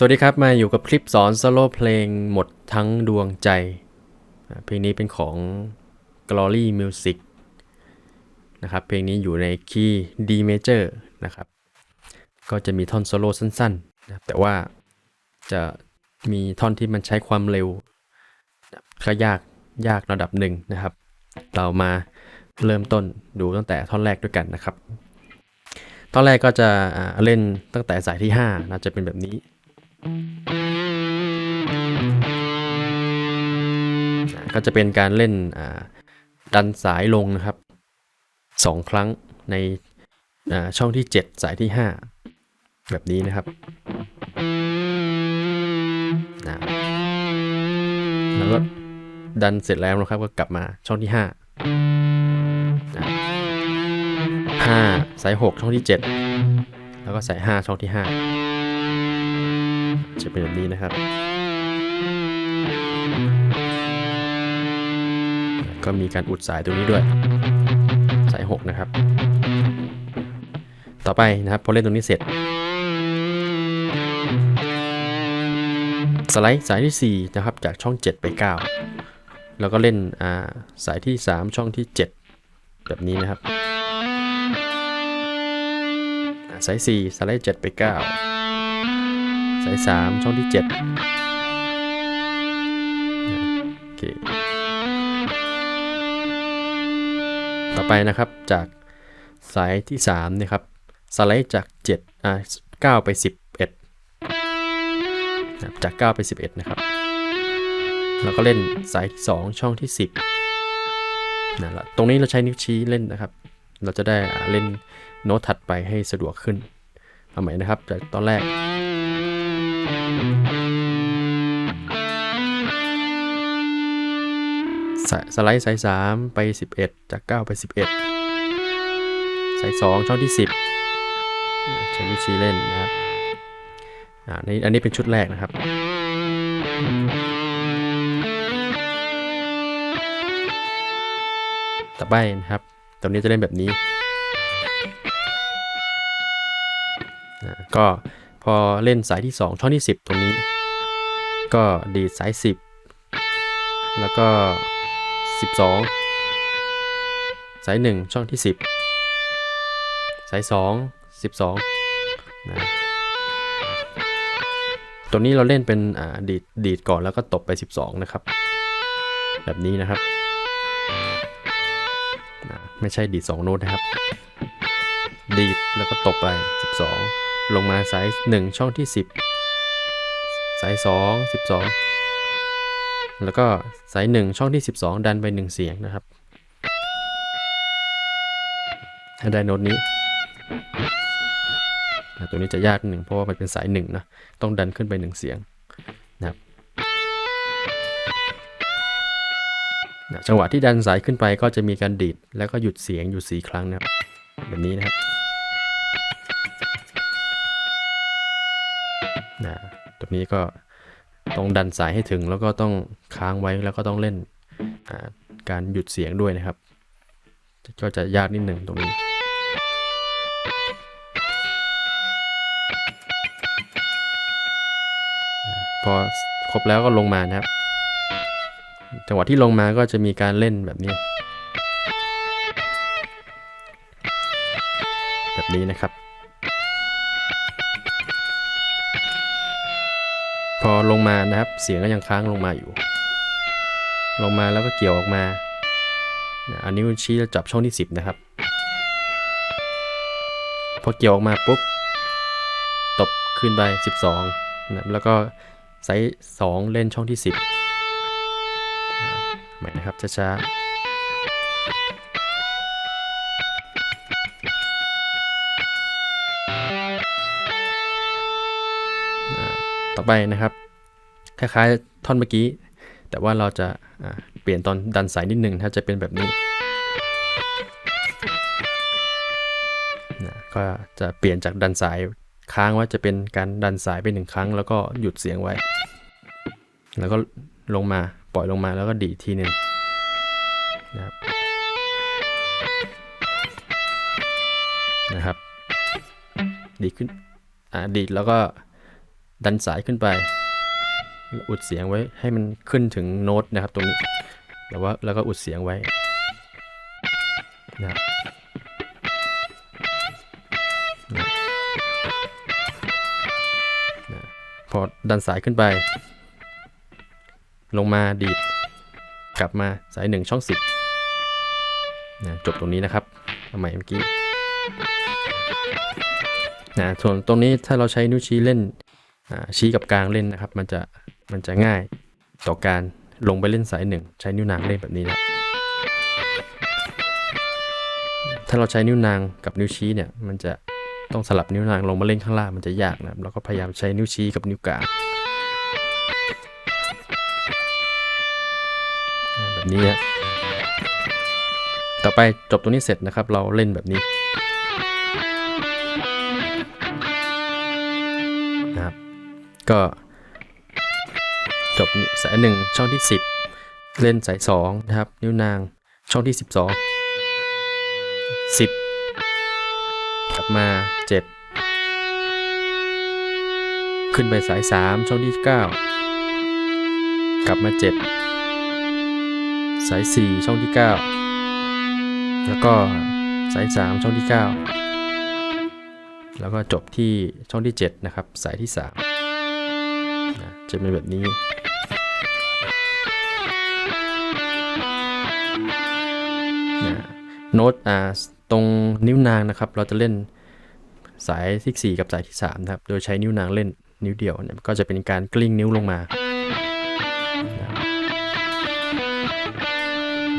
สวัสดีครับ มาอยู่กับคลิปสอนโซโล่เพลงหมดทั้งดวงใจ เพลงนี้เป็นของ Glory Music นะครับ เพลงนี้อยู่ในคีย์ D major นะครับ ก็จะมีท่อนโซโล่สั้นๆนะครับแต่ว่าจะมีท่อนที่มันใช้ความเร็วครับก็ยากยากระดับหนึ่งนะครับ เรามาเริ่มต้นดูตั้งแต่ท่อนแรกด้วยกันนะครับ ท่อนแรกก็จะเล่นตั้งแต่สายที่5นะจะเป็นแบบนี้ ก็จะเป็นการเล่นดันสายลงนะครับสองครั้งในช่องที่ 7 สายที่ 5 แบบนี้นะครับนะแล้วก็ดันเสร็จแล้วนะครับก็กลับมาช่องที่5นะ5สาย 6 ช่องที่ 7 แล้วก็สาย 5 ช่องที่ 5 จะเป็นแบบนี้นะครับ ก็มีการอุดสายตรงนี้ด้วย สาย 6 นะครับ ต่อไปนะครับพอเล่นตรงนี้เสร็จ สไลด์สายที่ 4 นะครับ จากช่อง 7 ไป 9 แล้วก็เล่นาสายที่ 3 ช่องที่ 7 แบบนี้นะครับสาย 4 สไลด์ 7 ไป 9าย 3 ช่องที่7โอเคต่อไปนะครับจากสายที่3นะครับสไลด์จาก7อ่า9ไป 11นะครับจาก 9 ไป 11 นะครับแล้วก็เล่นสายที่ 2 ช่องที่ 10นะแล้วตรงนี้เราใช้นิ้วชี้เล่นนะครับ เราจะได้เล่นโน้ตถัดไปให้สะดวกขึ้นเอาใหม่นะครับจากตอนแรก สายสไลด์สาย3ไป 11 จาก 9 ไป 11 สาย 2 ช่องที่ 10 ใช้วิวชี้เล่นนะครับอ,อันนี้เป็นชุดแรกนะครับ ต่อไปนะครับตรงนี้จะเล่นแบบนี้ ก็ อเล่นสายที่ 2 ช่องที่ 10 ตรงนี้ ก็ดีดสาย 10 แล้วก็ 12 สาย 1 ช่องที่ 10 สาย 2 12 นะตัวนี้เราเล่นเป็นดีดดีดก่อนแล้วก็ตบไป 12 นะครับ แบบนี้นะครับนะไม่ใช่ดีด 2 โน้ตนะครับ ดีดแล้วก็ตบไป 12 ลงมาสาย 1 ช่องที่ 10 สาย 2 12 แล้วก็สาย 1 ช่องที่ 12 ดันไป 1 เสียงนะครับให้ได้โน้ตนี้ตัวนี้จะยากหนึ่งเพราะว่ามันเป็นสายหนึ่งนะ ต้องดันขึ้นไป1เสียงนะครับจังหวะที่ดันสายขึ้นไปก็จะมีการดีดแล้วก็หยุดเสียงอยู่4ครั้งนะครับแบบนี้นะครับ ตรงนี้ก็ต้องดันสายให้ถึงแล้วก็ต้องค้างไว้แล้วก็ต้องเล่นการหยุดเสียงด้วยนะครับ ก็จะยากนิดหนึ่งตรงนี้พอครบแล้วก็ลงมานะครับ จังหวะที่ลงมาก็จะมีการเล่นแบบนี้ แบบนี้นะครับ พอลงมานะครับเสียงก็ยังค้างลงมาอยู่ ลงมาแล้วก็เกี่ยวออกมา อันนี้ชี้จะจับช่องที่ 10 นะครับ พอเกี่ยวออกมาปุ๊บตบขึ้นไป 12นะแล้วก็ไซส์2เล่นช่องที่ 10ใหม่นะครับช้าๆ ต่อไปนะครับ คล้ายๆท่อนเมื่อกี้ แต่ว่าเราจะเปลี่ยนตอนดันสายนิดหนึ่งถ้าจะเป็นแบบนี้นะก็จะเปลี่ยนจากดันสายค้างไว่าจะเป็นการดันสายไปหนึ่งครั้ง แล้วก็หยุดเสียงไว้ แล้วก็ลงมาปล่อยลงมาแล้วก็ดีทีหนึ่งนะครับนะครับ ดีขึ้นอ่าดีดแล้วก็ ดันสายขึ้นไป อุดเสียงไว้ให้มันขึ้นถึงโน้ตนะครับ ตรงนี้แล้วว่าแล้วก็อุดเสียงไว้นะนะนะพอดันสายขึ้นไป ลงมาดีด กลับมาสายหนึ่งช่องสิบนะจบตรงนี้นะครับทำไมเมื่อกี้นะส่วนตรงนี้ถ้าเราใช้นิ้วชี้เล่น ชี้กับกลางเล่นนะครับ มันจะมันจะง่ายต่อการลงไปเล่นสายหนึ่งใช้นิ้วนางเล่นแบบนี้นะถ้าเราใช้นิ้วนางกับนิ้วชี้เนี่ยมันจะต้องสลับนิ้วนางลงมาเล่นข้างล่างมันจะยากนะเราก็พยายามใช้นิ้วชี้กับนิ้วกลางแบบนี้นะต่อไปจบตรงนี้เสร็จนะครับ เราเล่นแบบนี้ ก็จบสายหนึ่งช่องที่ 10 เล่นสาย2นะครับ นิ้วนางช่องที่ 12 10 กลับมา 7 ขึ้นไปสาย 3 ช่องที่ 9 กลับมา 7 สาย 4 ช่องที่ 9 แล้วก็สาย 3 ช่องที่ 9 แล้วก็จบที่ช่องที่ 7 นะครับ สายที่ 3 จะเป็นแบบนี้นะโน้ตอ่าตรงนิ้วนางนะครับ เราจะเล่นสายที่ 4 กับสายที่3นะครับ โดยใช้นิ้วนางเล่นนิ้วเดียวเนี่ยก็จะเป็นการกลิ้งนิ้วลงมา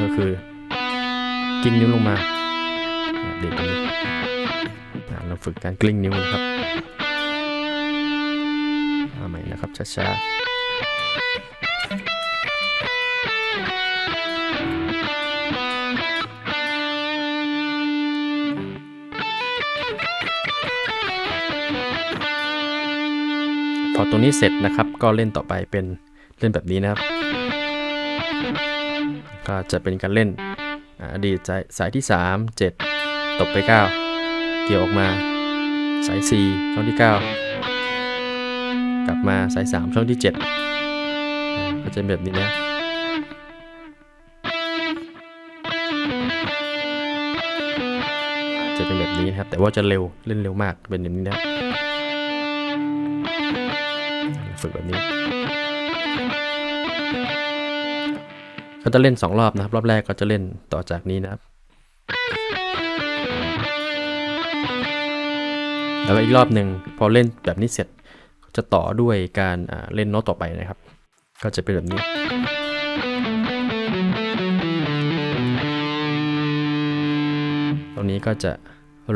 ก็คือกิ้งนิ้วลงมาเด็กนี้อะเราฝึกการกลิ้งนิ้วนะครับ ครับช้าๆพอตรงนี้เสร็จนะครับก็เล่นต่อไปเป็นเล่นแบบนี้นะครับ ก็จะเป็นการเล่นอดีตสายสายที่ 3 7 ตบไป 9 เกี่ยวออกมาสาย4ช่องที่ 9 กลับมาสาย 3 ช่องที่ 7 ก็จะแบบนี้นะจะเป็นแบบนี้นะครับ แต่ว่าจะเร็วเล่นเร็วมากเป็นแบบนี้นะฝึกแบบนี้ก็จะเล่น 2 รอบนะครับ รอบแรกก็จะเล่นต่อจากนี้นะครับ แล้วก็อีกรอบหนึ่งพอเล่นแบบนี้เสร็จ จะต่อด้วยการเล่นโน้ตต่อไปนะครับ ก็จะเป็นแบบนี้ ตรงนี้ก็จะ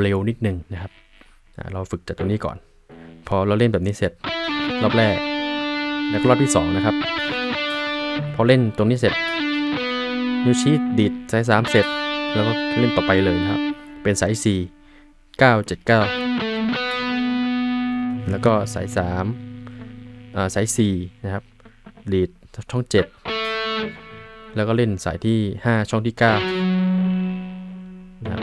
เร็วนิดนึงนะครับ เราฝึกจากตรงนี้ก่อน พอเราเล่นแบบนี้เสร็จรอบแรก แล้วก็รอบที่สองนะครับ พอเล่นตรงนี้เสร็จนิ้วชี้ดีดสาย3เสร็จ แล้วก็เล่นต่อไปเลยนะครับ เป็นสาย 4 9 7 9 แล้วก็สาย3อ่าสาย4นะครับดีดช่อง 7 แล้วก็เล่นสายที่ 5 ช่องที่9นะครับ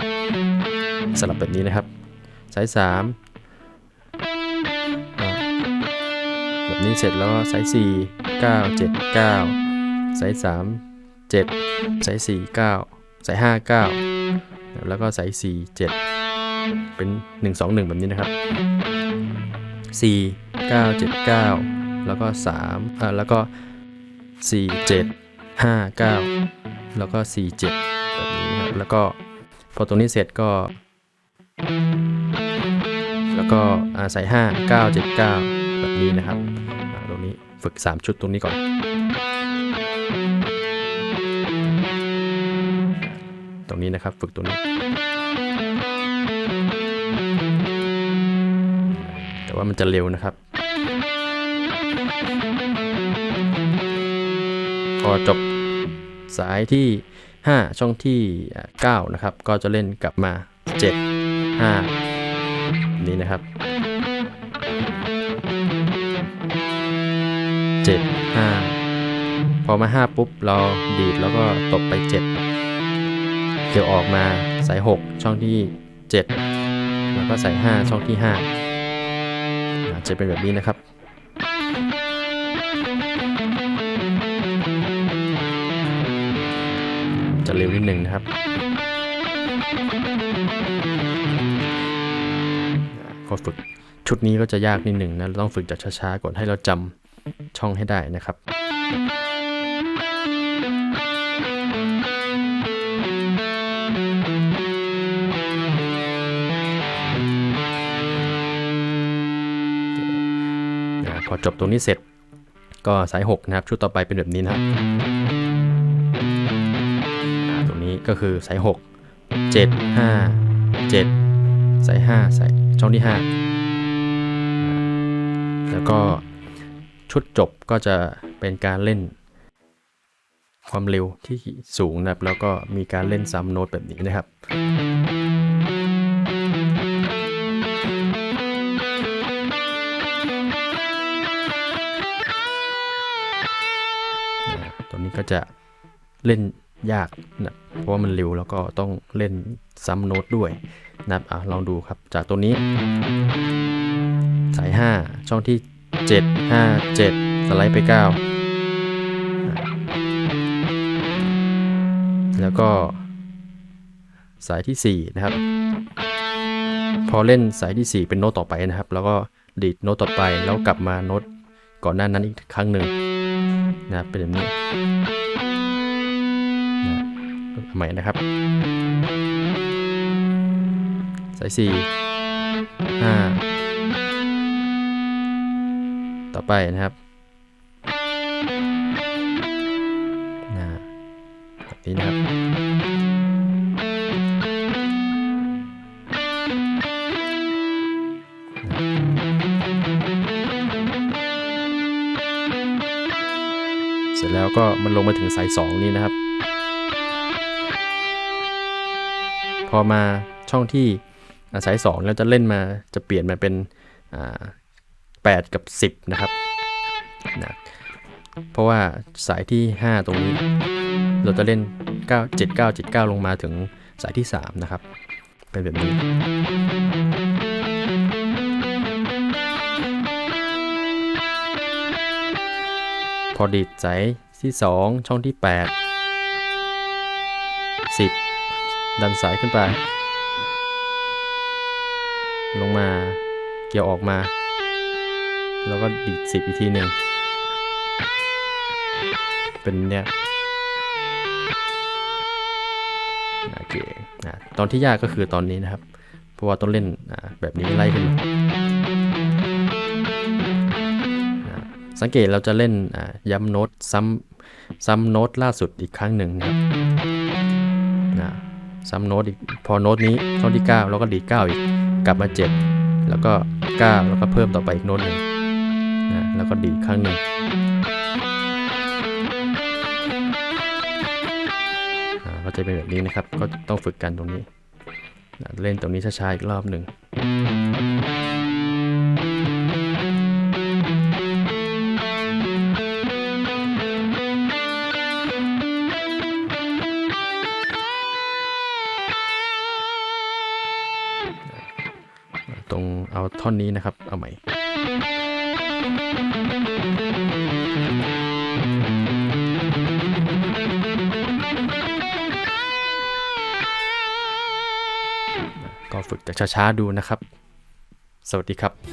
สลับแบบนี้นะครับ สาย3แบบนี้เสร็จแล้วก็สาย 4 9 7 9 สาย 3 7 สาย 4 9 สาย 5 9 แล้วก็สาย 4 7 เป็น 1 2 1 แบบนี้นะครับ 4 9 7 9 แล้วก็3อ่าแล้วก็ 4 7 5 9 แล้วก็ 4 7 แบบนี้ครับแล้วก็พอตรงนี้เสร็จก็ แล้วก็อ่าใส่ 5 9 7 9 แบบนี้นะครับตรงนี้ฝึก 3 ชุดตรงนี้ก่อน ตรงนี้นะครับฝึกตรงนี้ ว่ามันจะเร็วนะครับพอจบสายที่ 5 ช่องที่ 9 นะครับ ก็จะเล่นกลับมา 7 5 นี้นะครับ 7 5 พอมา 5 ปุ๊บ เราดีดแล้วก็ตบไป 7 เกี่ยวออกมาสาย 6 ช่องที่ 7 แล้วก็สาย 5 ช่องที่5อ่า จะเป็นแบบนี้นะครับจะเร็วนิดหนึ่งนะครับ ก็ฝึกชุดนี้ก็จะยากนิดหนึ่งนะต้องฝึกจากช้าๆก่อนให้เราจำช่องให้ได้นะครับ จบตรงนี้เสร็จ ก็สาย 6 นะครับ ชุดต่อไปเป็นแบบนี้นะครับตรงนี้ก็คือสาย 6 7 5 7 สาย 5 สายช่องที่ 5 แล้วก็ชุดจบก็จะเป็นการเล่นความเร็วที่สูงนะครับ แล้วก็มีการเล่นซ้ำโน้ตแบบนี้นะครับ ก็จะเล่นยากนะเพราะว่ามันเร็วแล้วก็ต้องเล่นซ้ำโน้ตด้วยนะครับอะลองดูครับจากตัวนี้ สาย 5 ช่องที่ 7 5 7 สไลด์ไป 9 แล้วก็สายที่ 4 นะครับ พอเล่นสายที่ 4 เป็นโน้ตต่อไปนะครับ แล้วก็ดีดโน้ตต่อไปแล้วกลับมาโน้ตก่อนหน้านั้นอีกครั้งหนึ่ง นะครับเป็นแบบนี้นะใหม่นะครับ สายสี่ห้าต่อไปนะครับนะแบบนี้นะครับ แล้วก็มันลงมาถึงสาย 2 นี้นะครับ พอมาช่องที่สาย 2 แล้วจะเล่นมาจะเปลี่ยนมาเป็น 8 กับ 10 นะครับนะเพราะว่าสายที่ 5 ตรงนี้ เราจะเล่น 9 7 9 7 9 ลงมาถึงสายที่ 3 นะครับ เป็นแบบนี้ พอดีดสายที่ 2 ช่องที่ 8 10 ดันสายขึ้นไป ลงมาเกี่ยวออกมา แล้วก็ดีด10 อีกทีหนึ่ง เป็นเนี่ยโอเคนะตอนที่ยากก็คือตอนนี้นะครับ เพราะว่าต้องเล่นแบบนี้ไล่ขึ้นมา สังเกตเราจะเล่นย้ำโน้ตซ้ำซ้ำโน้ตล่าสุดอีกครั้งหนึ่งนะครับนะซ้ำโน้ตอีกพอโน้ตนี้ช่องที่ 9 แล้วก็ดี9อีกกลับมา 7 แล้วก็ 9 แล้วก็เพิ่มต่อไปอีกโน้ตหนึ่งนะแล้วก็ดีครั้งหนึ่งอ่าก็จะเป็นแบบนี้นะครับ ก็ต้องฝึกกันตรงนี้นะเล่นตรงนี้ช้าๆอีกรอบหนึ่ง ท่อนนี้นะครับ เอาใหม่ ก็ฝึกจากช้าๆดูนะครับ สวัสดีครับ